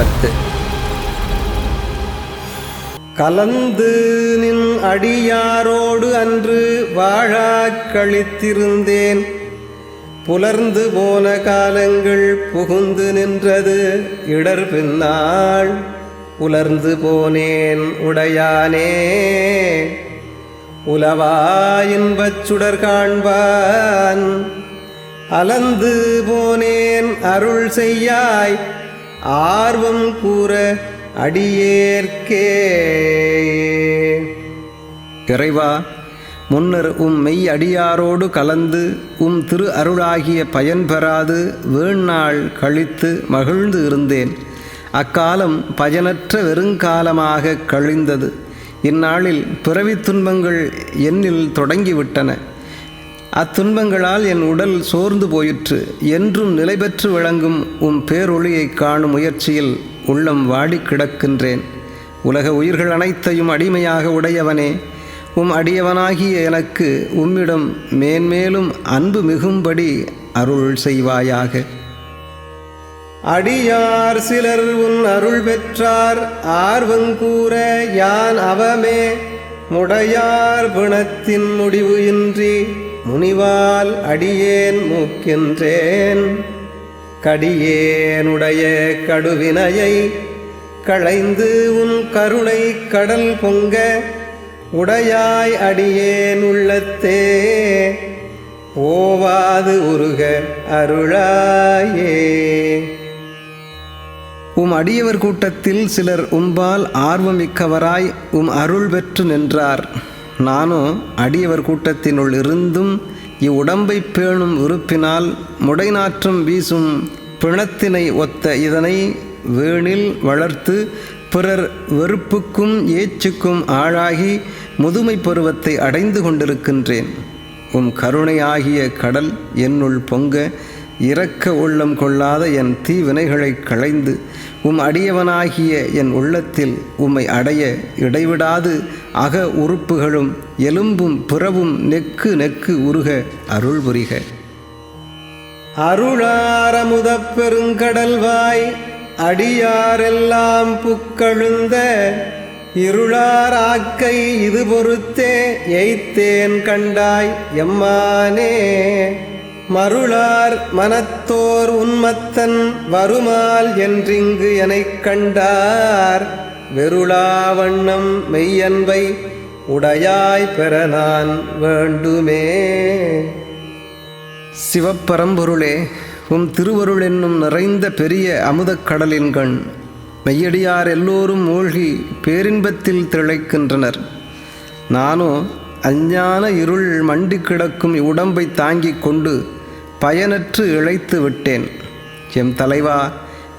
கீர்த்தனை பத்து கலந்து நின் அடியாரோடு அன்று வாழா கழித்திருந்தேன். புலர்ந்து போன காலங்கள் புகுந்து நின்றது இடர் பின்னாள் உலர்ந்து போனேன் உடையானே. உலவா இன்பச் சுடர் காண்பான். அலந்து போனேன் அருள் செய்யாய். ஆர்வம் கூற அடியேற்கே. இறைவா முன்னர் உம் மெய் அடியாரோடு கலந்து உம் திரு அருளாகிய பயன் பெறாது வேண்நாள் கழித்து மகிழ்ந்து இருந்தேன். அக்காலம் பயனற்ற வெறுங்காலமாக கழிந்தது. இந்நாளில் பிறவித் துன்பங்கள் என்னில் தொடங்கிவிட்டன. அத்துன்பங்களால் என் உடல் சோர்ந்து போயிற்று. என்றும் நிலை பெற்று விளங்கும் உம் பேரொளியை காணும் முயற்சியில் உள்ளம் வாடிக் கிடக்கின்றேன். உலக உயிர்கள் அனைத்தையும் அடிமையாக உடையவனே உம் அடியவனாகிய எனக்கு உம்மிடம் மேன்மேலும் அன்பு மிகும்படி அருள் செய்வாயாக. அடியார் சிலர் உன் அருள் பெற்றார் ஆர்வங்கூற யான் அவமே. முடையார் பிணத்தின் முடிவு இன்றி முனிவால் அடியேன் மூக்கின்றேன். கடியேனுடைய கடுவினையை களைந்து உன் கருணை கடல் பொங்க உடையாய் அடியேன் உள்ளத்தே. ஓவாது உருக அருளாயே. உம் அடியவர் கூட்டத்தில் சிலர் உம்பால் ஆர்வமிக்கவராய் உம் அருள் பெற்று நின்றார். நானோ அடியவர் கூட்டத்தினுள் இருந்தும் இவ்வுடம்பை பேணும் உறுப்பினால் முடைநாற்றும் வீசும் பிணத்தினை ஒத்த இதனை வேணில் வளர்த்து பிறர் வெறுப்புக்கும் ஏச்சுக்கும் ஆளாகி முதுமை பருவத்தை அடைந்து கொண்டிருக்கின்றேன். உம் கருணையாகிய கடல் என்னுள் பொங்க இரக்க உள்ளம் கொள்ளாத என் தீவினைகளை களைந்து உம் அடியவனாகிய என் உள்ளத்தில் உம்மை அடைய இடைவிடாது அக உறுப்புகளும் எலும்பும் பிறவும் நெக்கு நெக்கு உருக அருள் புரிக. அருளாரமுத பெருங்கடல்வாய் அடியாரெல்லாம் புக்கழுந்த இருளாராக்கை இது பொறுத்தே எய்த்தேன் கண்டாய் எம்மானே. மருளார் மனத்தோர் உன்மத்தன் வருமால் என்றிங்கு எனக் கண்டார். வெருளாவண்ணம் மெய்யன்பை உடையாய் பெற நான் வேண்டுமே. சிவப்பரம்பொருளே உம் திருவருள் என்னும் நிறைந்த பெரிய அமுதக் கடலின் கண் மெய்யடியார் எல்லோரும் மூழ்கி பேரின்பத்தில் திளைக்கின்றனர். நானோ அஞ்ஞான இருள் மண்டி கிடக்கும் இவ்வுடம்பை தாங்கிக் கொண்டு பயனற்று இழைத்து விட்டேன். எம் தலைவா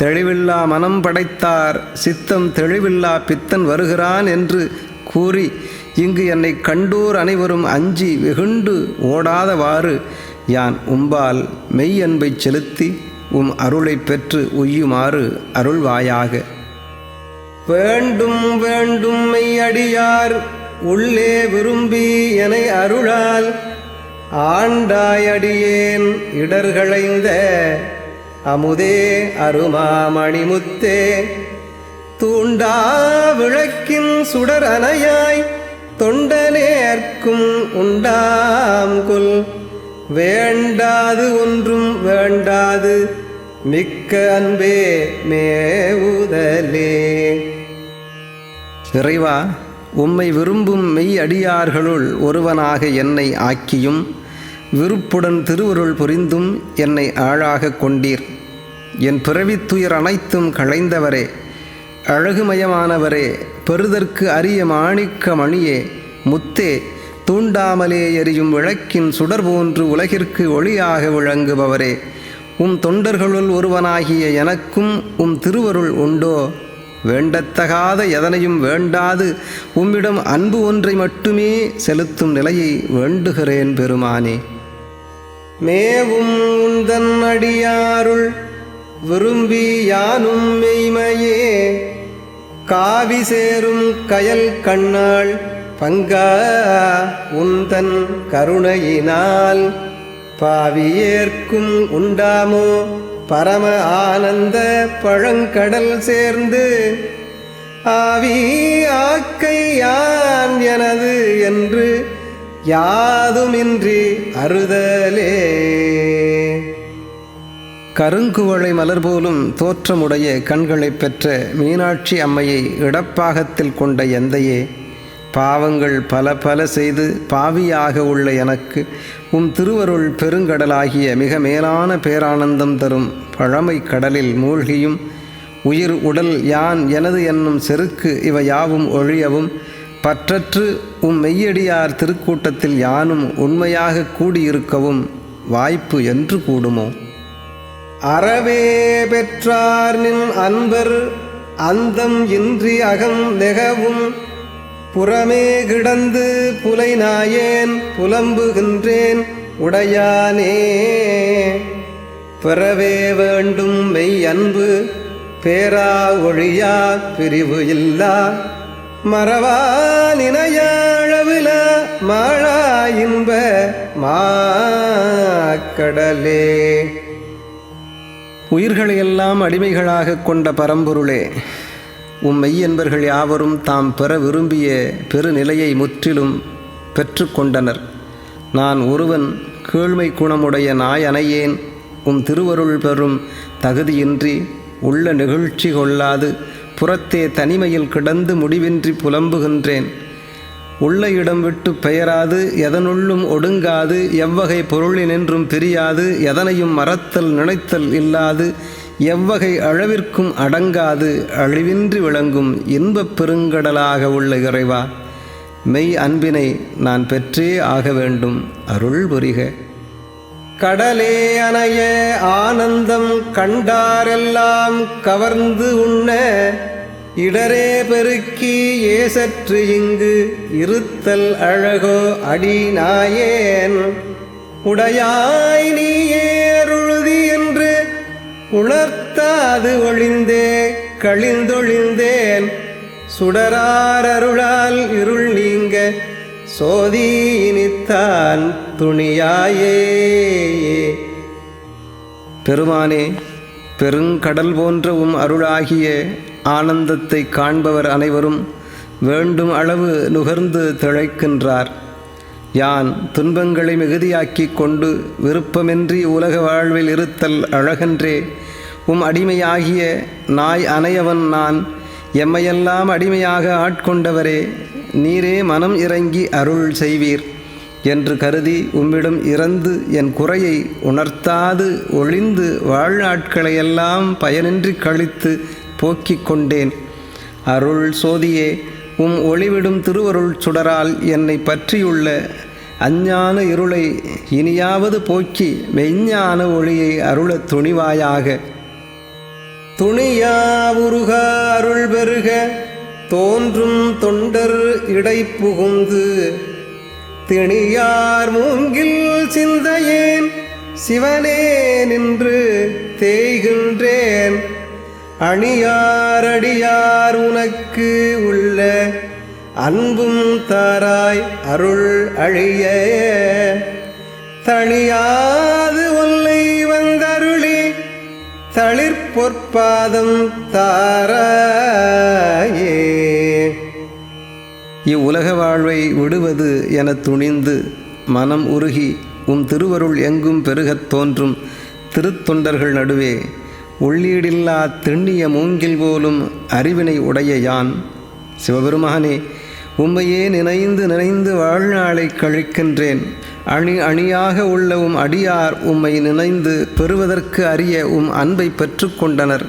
தெளிவில்லா மனம் படைத்தார். சித்தம் தெளிவில்லா பித்தன் வருகிறான் என்று கூறி இங்கு என்னை கண்டோர் அனைவரும் அஞ்சி வெகுண்டு ஓடாதவாறு யான் உம்பால் மெய் அன்பை செலுத்தி உம் அருளைப் பெற்று உய்யுமாறு அருள்வாயாக. வேண்டும் வேண்டும் மெய்யடியார் உள்ளே விரும்பி என அருளால் ஆண்டாயடியேன் இடர்களைந்த அமுதே அருமாமணிமுத்தே. தூண்டா விளக்கின் சுடர் அணையாய் தொண்டனேற்கும் உண்டாம் கொல் வேண்டாது ஒன்றும் வேண்டாது மிக்க அன்பே மேவுதலே. இறைவா உம்மை விரும்பும் மெய் அடியார்களுள் ஒருவனாக என்னை ஆக்கியும். விருப்புடன் திருவருள் புரிந்தும் என்னை ஆளாக கொண்டீர். என் பிறவித்துயர் அனைத்தும் களைந்தவரே அழகுமயமானவரே பெறுதற்கு அரிய மாணிக்க மணியே முத்தே தூண்டாமலே எரியும் விளக்கின் சுடர் போன்று உலகிற்கு ஒளியாக விளங்குபவரே. உம் தொண்டர்களுள் ஒருவனாகிய எனக்கும் உம் திருவருள் உண்டோ? வேண்டத்தகாத எதனையும் வேண்டாது உம்மிடம் அன்பு ஒன்றை மட்டுமே செலுத்தும் நிலையை வேண்டுகிறேன் பெருமானே. மேவும் உந்தன் அடியாருள் விரும்பி யானும் மெய்மையே. காவி சேரும் கயல் கண்ணாள் பங்கா உந்தன் கருணையினால். பாவியேற்கும் உண்டாமோ பரம ஆனந்த பழங்கடல் சேர்ந்து. ஆவி ஆக்கை யான் எனது என்று யாதுமின்றி அறுதலே. கருங்குவளை மலர் போலும் தோற்றமுடைய கண்களைப் பெற்ற மீனாட்சி அம்மையை இடப்பாகத்தில் கொண்ட எந்தையே பாவங்கள் பல பல செய்து பாவியாக உள்ள எனக்கு உம் திருவருள் பெருங்கடலாகிய மிக மேலான பேரானந்தம் தரும் பழமை கடலில் மூழ்கியும் உயிர் உடல் யான் எனது என்னும் செருக்கு இவை யாவும் ஒழியவும் பற்றற்று உம் மெய்யடியார் திருக்கூட்டத்தில் யானும் உண்மையாக கூடியிருக்கவும் வாய்ப்பு என்று கூடுமோ? அறவே பெற்றார் நின் அன்பர் அந்தம் இன்றி அகம் நெகவும். புறமே கிடந்து புலை நாயேன் புலம்புகின்றேன் உடையானே. பெறவே வேண்டும் மெய் அன்பு பேரா ஒழியா பிரிவு இல்லா. மறவா நினையாழவில மாழா இன்ப மாக்கடலே. உயிர்களையெல்லாம் அடிமைகளாக கொண்ட பரம்பொருளே உம் மெய்யன்பர்கள் யாவரும் தாம் பெற விரும்பிய பெருநிலையை முற்றிலும் பெற்றுக்கொண்டனர் நான் ஒருவன் கீழ்மை குணமுடைய நாய் அணையேன் உம் திருவருள் பெறும் தகுதியின்றி உள்ள நிகழ்ச்சி கொள்ளாது. புறத்தே தனிமையில் கிடந்து முடிவின்றி புலம்புகின்றேன். உள்ள இடம் விட்டு பெயராது எதனுள்ளும் ஒடுங்காது எவ்வகை பொருளினின்றும் பிரியாது எதனையும் மறத்தல் நினைத்தல் இல்லாது எவ்வகை அளவிற்கும் அடங்காது அழிவின்றி விளங்கும் இன்பப் பெருங்கடலாக உள்ள இறைவா. மெய் அன்பினை நான் பெற்றே ஆக வேண்டும் அருள் புரிக. கடலே அணைய ஆனந்தம் கண்டாரெல்லாம் கவர்ந்து உண்ண இடரே பெருக்கி ஏசற்று இங்கு இருத்தல் அழகோ அடி நாயேன் உடையாய் நீ ஏருழுதி என்று உணர்த்தாது ஒளிந்தே கழிந்தொழிந்தேன். சுடரார் அருளால் இருள் நீங்க சோதி இனித்தான். துணியாயே. பெருமானே பெருங்கடல் போன்ற உம் அருளாகிய ஆனந்தத்தை காண்பவர் அனைவரும் வேண்டும் அளவு நுகர்ந்து திளைக்கின்றார். யான் துன்பங்களை மிகுதியாக்கிக் கொண்டு விருப்பமின்றி உலக வாழ்வில் இருத்தல் அழகன்றே. உம் அடிமையாகிய நாய் அணையவன் நான் எம்மையெல்லாம் அடிமையாக ஆட்கொண்டவரே நீரே மனம் இறங்கி அருள் செய்வீர். என்று கருதி உம்மிடம் இறந்து என் குறையை உணர்த்தாது ஒளிந்து வாழ்நாட்களையெல்லாம் பயனின்றி கழித்து போக்கிக் கொண்டேன். அருள் சோதியே உம் ஒளிவிடும் திருவருள் சுடரால் என்னை பற்றியுள்ள அஞ்ஞான இருளை இனியாவது போக்கி மெய்ஞான ஒளியை அருளத் துணிவாயாக. துணியா உருக அருள் பெருக தோன்றும் தொண்டர் இடை புகுந்து திணியார் மூங்கில் சிந்தையேன் சிவனே நின்று தேய்கின்றேன். அணியாரடியார் உனக்கு உள்ள அன்பும் தாராய் அருள் அழிய. தணியாது ஒல்லை வந்தருளி தளிர்பொற்பாதம் தாராயே. இவ்வுலக வாழ்வை விடுவது என துணிந்து மனம் உருகி உம் திருவருள் எங்கும் பெருகத் தோன்றும் திருத்தொண்டர்கள் நடுவே. உள்ளீடில்லா திண்ணிய மூங்கில் போலும் அறிவினை உடைய யான். சிவபெருமானே உம்மையே நினைந்து நினைந்து வாழ்நாளை கழிக்கின்றேன். அணி அணியாக உள்ள உம் அடியார் உம்மை நினைந்து பெறுவதற்கு அறிய உம் அன்பை பெற்றுக்கொண்டனர்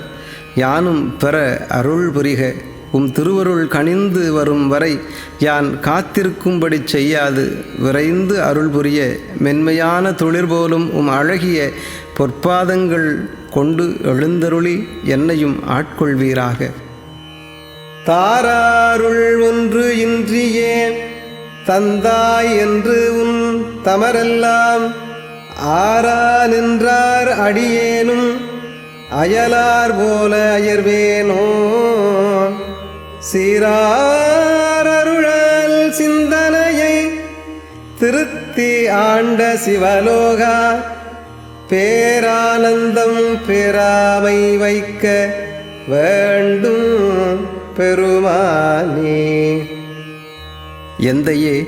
யானும் பெற அருள் புரிக. உம் திருவருள் கனிந்து வரும் வரை யான் காத்திருக்கும்படி செய்யாது. விரைந்து அருள் புரிய மென்மையான துளிர் போலும் உம் அழகிய பொற்பாதங்கள் கொண்டு எழுந்தருளி என்னையும் ஆட்கொள்வீராக. தாராருள் ஒன்று இன்றியே தந்தாய் என்று உன் தமரெல்லாம் ஆரா நின்றார் அடியேனும் அயலார் போல அயர்வேனோ சீராரருளால் சிந்தனையை திருத்தி ஆண்ட சிவலோகா. பேரானந்தம் பெறாமை வைக்க வேண்டும் பெருமானே. எந்தையே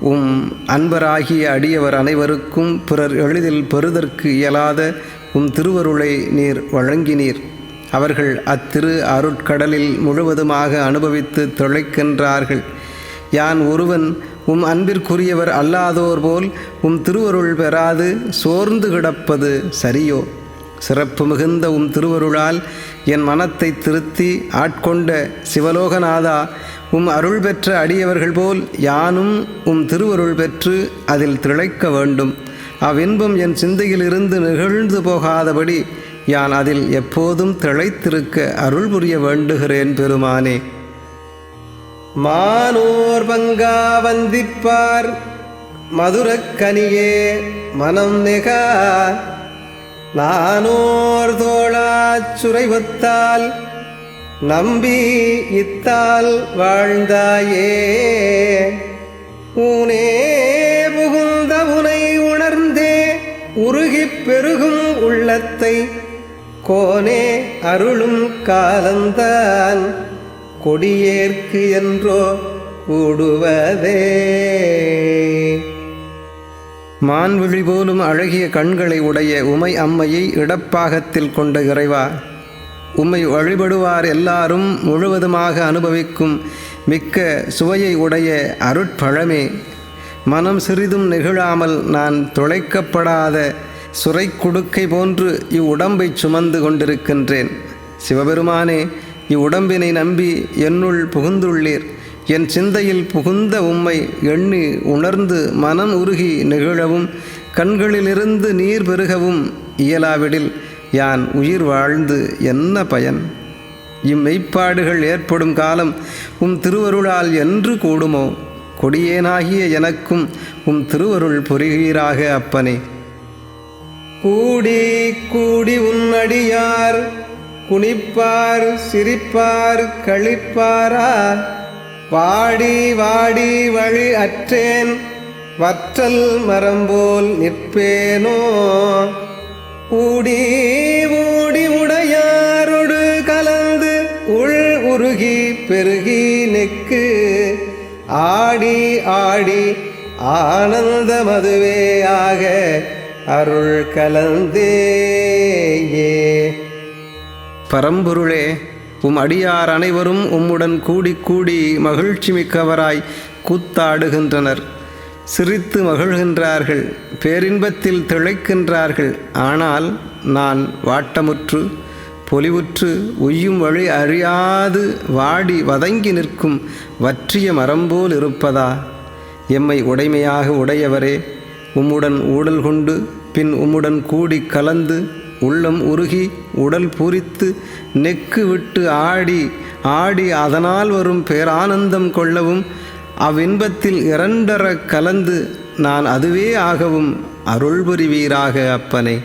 உம் அன்பராகிய அடியவர் அனைவருக்கும் பிறர் எளிதில் பெறுதற்கு இயலாத உம் திருவருளை நீர் வழங்கினீர். அவர்கள் அத்திரு அருட்கடலில் முழுவதுமாக அனுபவித்து திளைக்கின்றார்கள் யான் ஒருவன் உம் அன்பிற்குரியவர் அல்லாதோர் போல் உம் திருவருள் பெறாது சோர்ந்து கிடப்பது சரியோ? சிறப்பு மிகுந்த உம் திருவருளால் என் மனத்தை திருத்தி ஆட்கொண்ட சிவலோகநாதா உம் அருள் பெற்ற அடியவர்கள் போல் யானும் உம் திருவருள் பெற்று அதில் திளைக்க வேண்டும். அவ்வின்பம் என் சிந்தையிலிருந்து நிகழ்ந்து போகாதபடி யான் அதில் எப்போதும் திளைத்திருக்க அருள் புரிய வேண்டுகிறேன் பெருமானே. மானோர் பங்கா வந்திப்பார் மதுரக்கனியே மனம் நெகா. நானோர் தோழாச் சுரைவத்தால் நம்பி இத்தால் வாழ்ந்தாயே. ஊனே புகுந்த உனை உணர்ந்தே உருகிப் பெருகும் உள்ளத்தை கோனே அருளும் காலந்தான். கொடியேற்கு என்றோ கூடுவதே. மான்விழி போலும் அழகிய கண்களை உடைய உமை அம்மையை இடப்பாகத்தில் கொண்ட இறைவா உம்மை வழிபடுவார் எல்லாரும் முழுவதுமாக அனுபவிக்கும் மிக்க சுவையை உடைய அருட்பழமே. மனம் சிறிதும் நெகிழாமல் நான் துளைக்கப்படாத சுரை குடுக்கை போன்று இவ்வுடம்பை சுமந்து கொண்டிருக்கின்றேன். சிவபெருமானே இவ்வுடம்பினை நம்பி என்னுள் புகுந்துள்ளீர். என் சிந்தையில் புகுந்த உம்மை எண்ணி உணர்ந்து மனம் உருகி நெகிழவும் கண்களிலிருந்து நீர் பெருகவும் இயலாவிடில் யான் உயிர் வாழ்ந்து என்ன பயன்? இம்மெய்ப்பாடுகள் ஏற்படும் காலம் உம் திருவருளால் என்று கூடுமோ? கொடியேனாகிய எனக்கும் உம் திருவருள் பொறிகீராக அப்பனே. கூடி கூடி உன்னடியார். குனிப்பார் சிரிப்பார் கழிப்பாரா வாடி வாடி வழி அற்றேன். வற்றல் மரம்போல் நிற்பேனோ? ஊடி ஊடி உடையாரொடு கலந்து உள் உருகி பெருகி நெக்கு ஆடி ஆடி ஆனந்த மதுவே ஆக அருள் கலந்தேயே. பரம்பொருளே உம் அடியார் அனைவரும் உம்முடன் கூடி கூடி மகிழ்ச்சி மிக்கவராய் கூத்தாடுகின்றனர். சிரித்து மகிழ்கின்றார்கள் பேரின்பத்தில் திளைக்கின்றார்கள். ஆனால் நான் வாட்டமுற்று பொலிவுற்று உய்யும் வழி அறியாது வாடி வதங்கி நிற்கும் வற்றிய மரம்போல் இருப்பதா? எம்மை உடைமையாக உடையவரே உம்முடன் ஊடல் கொண்டு பின் உம்முடன் கூடி கலந்து உள்ளம் உருகி உடல் பூரித்து நெக்கு விட்டு ஆடி ஆடி அதனால் வரும் பேரானந்தம் கொள்ளவும் அவ்வின்பத்தில் இரண்டர கலந்து நான் அதுவே ஆகவும் அருள் புரிவீராக அப்பனை.